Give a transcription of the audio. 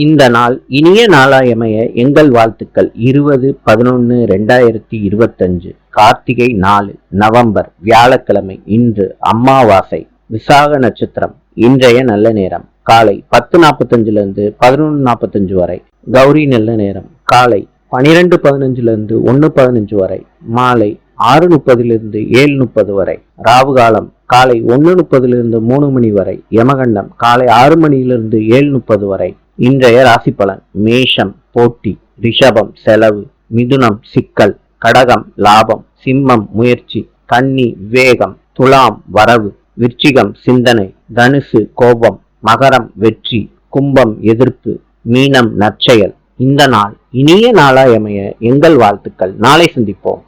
இந்த நாள் இனிய நாளாயமைய எங்கள் வாழ்த்துக்கள். இருபது பதினொன்று ரெண்டாயிரத்தி இருபத்தஞ்சு கார்த்திகை நாலு நவம்பர் வியாழக்கிழமை இன்று அம்மாவாசை விசாக நட்சத்திரம் இன்றைய நல்ல நேரம் காலை பத்து நாற்பத்தஞ்சுல இருந்து பதினொன்று நாற்பத்தஞ்சு வரை கௌரி நல்ல நேரம் காலை பனிரெண்டு பதினஞ்சுலேருந்து ஒன்று பதினஞ்சு வரை மாலை ஆறு முப்பதிலிருந்து ஏழு முப்பது வரை ராவுகாலம் காலை ஒன்று முப்பதிலிருந்து மூணு மணி வரை யமகண்டம் காலை ஆறு மணியிலிருந்து ஏழு முப்பது வரை இன்றைய ராசி பலன் மேஷம் போட்டி ரிஷபம் செலவு மிதுனம் சிக்கல் கடகம் லாபம் சிம்மம் முயற்சி கன்னி வேகம் துலாம் வரவு விருச்சிகம் சிந்தனை தனுசு கோபம் மகரம் வெற்றி கும்பம் எதிர்ப்பு மீனம் நற்செயல். இந்த நாள் இனிய நாளாயமைய எங்கள் வாழ்த்துக்கள். நாளை சந்திப்போம்.